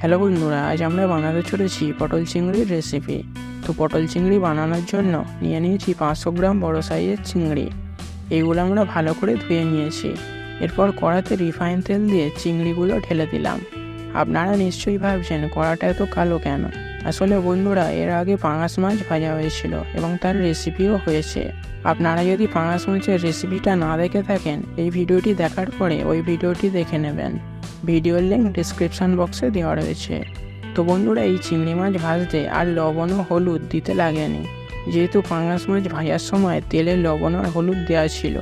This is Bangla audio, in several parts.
হ্যালো বন্ধুরা, আজ আমরা বানাতে চলেছি পটল চিংড়ির রেসিপি তো পটল চিংড়ি বানানোর জন্য নিয়ে নিয়েছি পাঁচশো গ্রাম বড় সাইজের চিংড়ি। এইগুলো আমরা ভালো করে ধুয়ে নিয়েছি। এরপর কড়াতে রিফাইন তেল দিয়ে চিংড়িগুলো ঢেলে দিলাম। আপনারা নিশ্চয়ই ভাবছেন, কড়াটা এত কালো কেন? আসলে বন্ধুরা, এর আগে পাঙাশ মাছ ভাজা হয়েছিল এবং তার রেসিপিও হয়েছে। আপনারা যদি পাঙাশ মাছের রেসিপিটা না দেখে থাকেন, এই ভিডিওটি দেখার পরে ওই ভিডিওটি দেখে নেবেন। ভিডিওর লিঙ্ক ডিসক্রিপশন বক্সে দেওয়া রয়েছে। তো বন্ধুরা, এই চিংড়ি মাছ ভাজতে আর লবণ ও হলুদ দিতে লাগেনি। যেহেতু পাঙাশ মাছ ভাজার সময় তেলে লবণ আর হলুদ দেওয়া ছিল,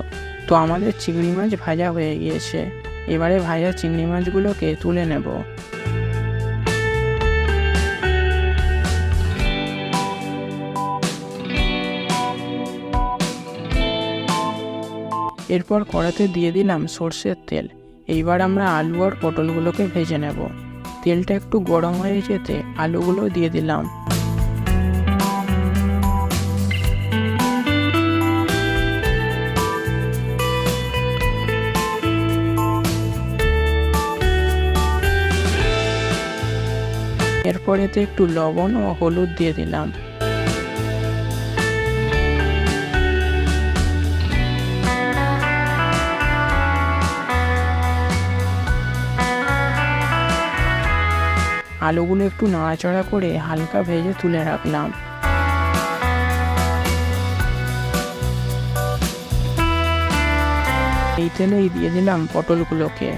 তো আমাদের চিংড়ি মাছ ভাজা হয়ে গিয়েছে। এবারে ভাজা চিংড়ি মাছগুলোকে তুলে নেব। এরপর কড়াতে দিয়ে দিলাম সর্ষের তেল। এইবার আমরা আলু আর পটলগুলোকে ভেজে নেব। তেলটা একটু গরম হয়ে যেতে আলুগুলো দিয়ে দিলাম। এরপর এতে একটু লবণ ও হলুদ দিয়ে দিলাম। আলুগুলো একটু নাড়াচাড়া করে হালকা ভেজে তুলে রাখলাম। এই তেলেই দিয়ে দিলাম পটলগুলোকে।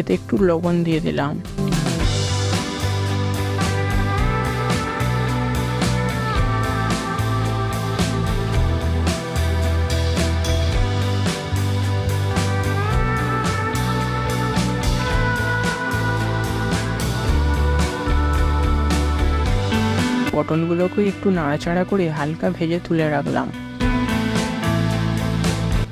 এতে একটু লবণ দিয়ে দিলাম। পটলগুলোকে একটু নাড়াচাড়া করে হালকা ভেজে তুলে রাখলাম।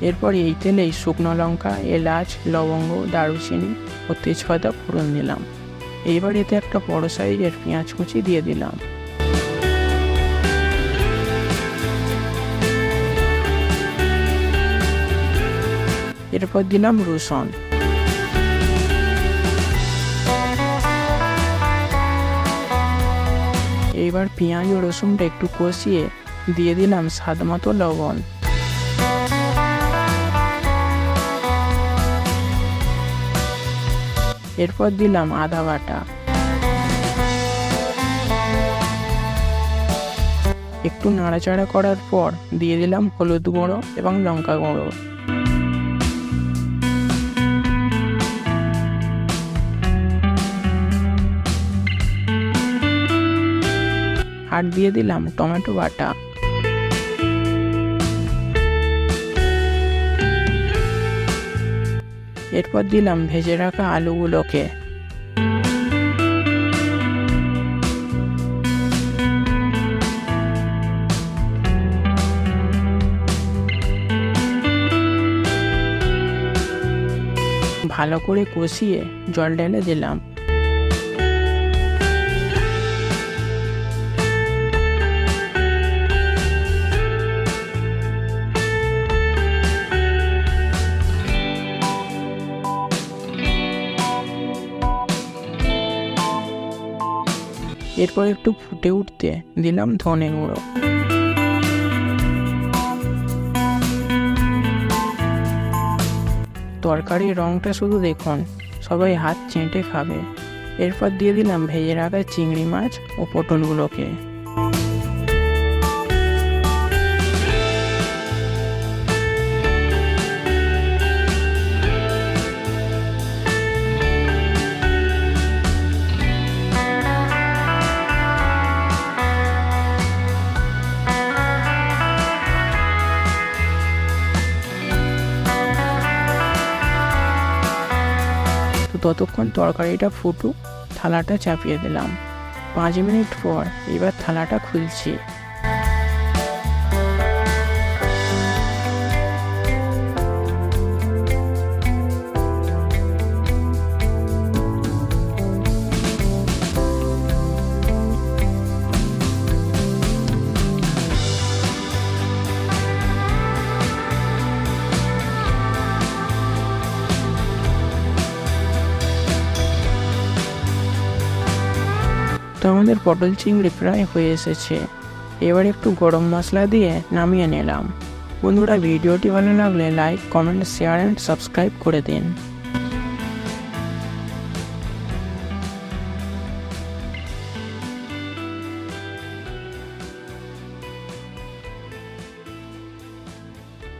এরপর এই তেলেই শুকনো লঙ্কা, এলাচ, লবঙ্গ, দারুচিনি ও তেজপাতা ফোড়ন দিলাম। এইবার এতে একটা বড় সাইজের পেঁয়াজ কুচি দিয়ে দিলাম। এরপর দিলাম রসুন। এইবার পেঁয়াজ ও রসুনটা একটু কষিয়ে দিয়ে দিলাম স্বাদ মতো লবণ। এরপর দিলাম আদা বাটা। একটু নাড়াচাড়া করার পর দিয়ে দিলাম হলুদ গুঁড়ো এবং লঙ্কা গুঁড়ো। আর দিয়ে দিলাম, টমেটো বাটা। এরপর দিলাম ভেজে রাখা আলুগুলোকে। ভালো করে কষিয়ে জল ঢেলে দিলাম। এরপর একটু ফুটে উঠতে দিলাম ধনে গুঁড়ো। তরকারির রঙটা শুধু দেখুন, সবাই হাত চেঁটে খাবে। এরপর দিয়ে দিলাম ভেজে রাখা চিংড়ি মাছ ও পটলগুলোকে। ততক্ষণ তরকারিটা ফুটুক থালাটা চাপিয়ে দিলাম। পাঁচ মিনিট পর এবার থালাটা খুলছি। তো আমাদের পটল চিংড়ি প্রায় হয়ে এসেছে। এবার একটু গরম মশলা দিয়ে নামিয়ে নিলাম। বন্ধুরা, ভিডিওটি ভালো লাগলে like comment share and subscribe করে দিন।